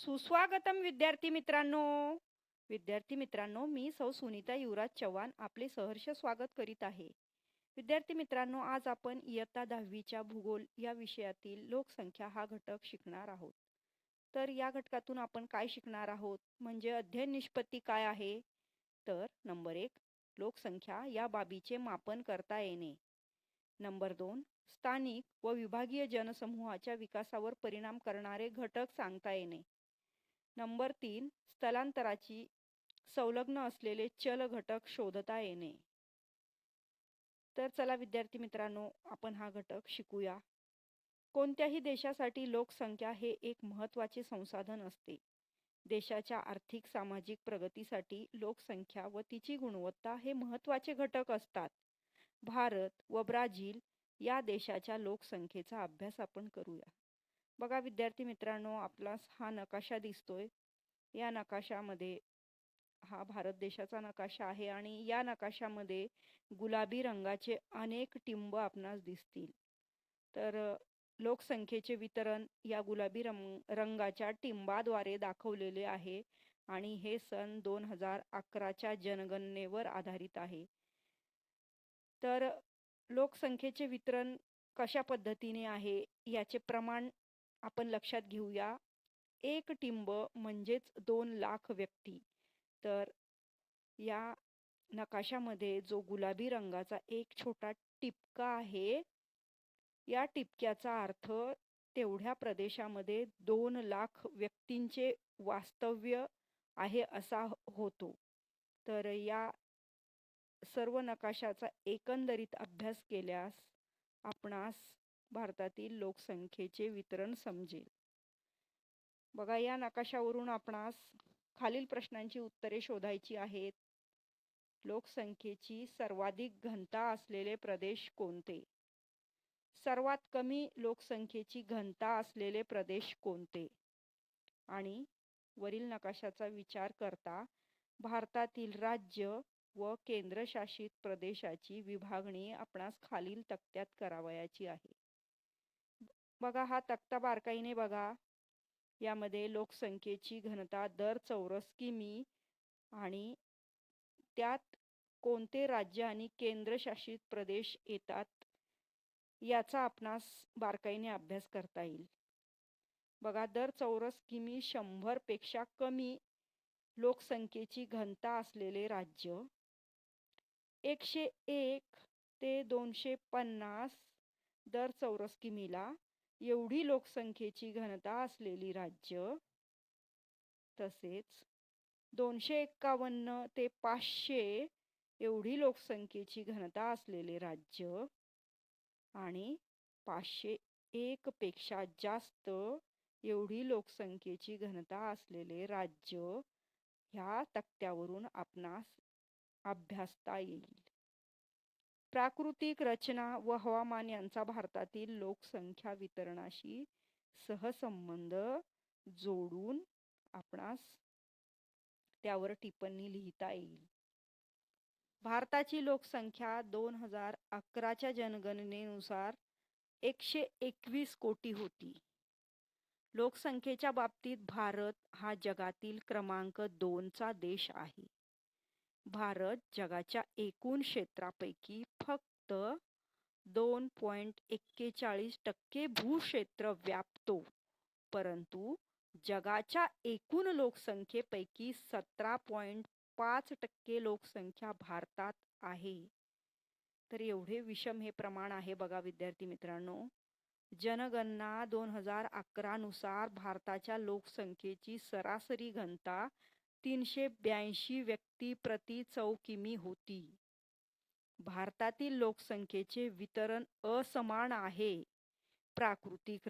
सुस्वागतम विद्यार्थी मित्रांनो. विद्यार्थी मित्रांनो मी सौ सुनीता युवराज चव्हाण आपले सहर्ष स्वागत करीत आहे. विद्यार्थी मित्रांनो आज आपण इयत्ता दहावीच्या भूगोल या विषयातील लोकसंख्या हा घटक शिकणार आहोत. तर या घटकातून आपण काय शिकणार आहोत? म्हणजे अध्ययन निष्पत्ती काय आहे? तर नंबर एक लोकसंख्या या बाबीचे मापन करता येणे. नंबर दोन स्थानिक व विभागीय जनसमूहाच्या विकासावर परिणाम करणारे घटक सांगता येणे. नंबर तीन स्थलांतराची संलग्न असलेले चल घटक शोधता येणे. तर चला विद्यार्थी मित्रांनो आपण हा घटक शिकूया. कोणत्याही देशासाठी लोकसंख्या हे एक महत्त्वाचे संसाधन असते. देशाच्या आर्थिक सामाजिक प्रगतीसाठी लोकसंख्या व तिची गुणवत्ता हे महत्त्वाचे घटक असतात. भारत व ब्राझील या देशाच्या लोकसंख्येचा अभ्यास आपण करूया. बघा विद्यार्थी मित्रांनो आपला हा नकाशा दिसतोय. या नकाशामध्ये हा भारत देशाचा नकाशा आहे आणि या नकाशामध्ये गुलाबी रंगाचे अनेक टिंब आपणास दिसतील. तर लोकसंख्येचे वितरण या गुलाबी रंग रंगाच्या टिंबाद्वारे दाखवलेले आहे आणि हे सन दोन हजार अकराच्या जनगणनेवर आधारित आहे. तर लोकसंख्येचे वितरण कशा पद्धतीने आहे? याचे प्रमाण आपण लक्षात घेऊया. एक टिंब म्हणजेच दोन लाख व्यक्ती. तर या नकाशामध्ये जो गुलाबी रंगाचा एक छोटा टिपका आहे या टिपक्याचा अर्थ तेवढ्या प्रदेशामध्ये दोन लाख व्यक्तींचे वास्तव्य आहे असा हो, होतो. तर या सर्व नकाशाचा एकंदरीत अभ्यास केल्यास आपणास भारतातील लोकसंख्येचे वितरण समजेल. बघा या नकाशावरून आपणास खालील प्रश्नांची उत्तरे शोधायची आहेत. लोकसंख्येची सर्वाधिक घनता असलेले प्रदेश कोणते? सर्वात कमी लोकसंख्येची घनता असलेले प्रदेश कोणते? आणि वरील नकाशाचा विचार करता भारतातील राज्य व केंद्रशासित प्रदेशाची विभागणी आपणास खालील तक्त्यात करावयाची आहे. बघा हा तक्ता बारकाईने बघा. यामध्ये लोकसंख्येची घनता दर चौरस किमी आणि त्यात कोणते राज्य आणि केंद्रशासित प्रदेश येतात याचा आपणास बारकाईने अभ्यास करता येईल. बघा दर चौरस किमी शंभरपेक्षा कमी लोकसंख्येची घनता असलेले राज्य. एकशे एक ते दोनशे पन्नास दर चौरस किमीला. एवढी लोकसंख्येची घनता असलेली राज्य तसेच दोनशे एक्कावन्न ते पाचशे एवढी लोकसंख्येची घनता असलेले राज्य आणि पाचशे एक पेक्षा जास्त एवढी लोकसंख्येची घनता असलेले राज्य ह्या तक्त्यावरून आपणास अभ्यासता येईल. प्राकृतिक रचना व हवामान यांचा भारतातील लोकसंख्या वितरणाशी सहसंबंध जोडून आपणास त्यावर टिप्पणी लिहिता येईल. भारताची लोकसंख्या दोन हजार अकराच्या जनगणनेनुसार एकशे एकवीस कोटी होती. लोकसंख्येच्या बाबतीत भारत हा जगातील क्रमांक दोनचा देश आहे. भारत जगाच्या एकूण क्षेत्रापैकी फक्त दोन पॉईंट एक्केचाळीस टक्के भूक्षेत्र व्यापतो. परंतु जगाच्या एकूण लोकसंख्येपैकी सतरा पॉईंट पाच टक्के लोकसंख्या भारतात आहे. तर एवढे विषम हे प्रमाण आहे बघा विद्यार्थी मित्रांनो. जनगणना दोन हजार अकरानुसार भारताच्या लोकसंख्येची सरासरी घनता तीनशे ब्याऐंशी व्यक्ती प्रति चौकिमी होती. भारतातील लोकसंख्येचे वितरण असमान आहे. प्राकृतिक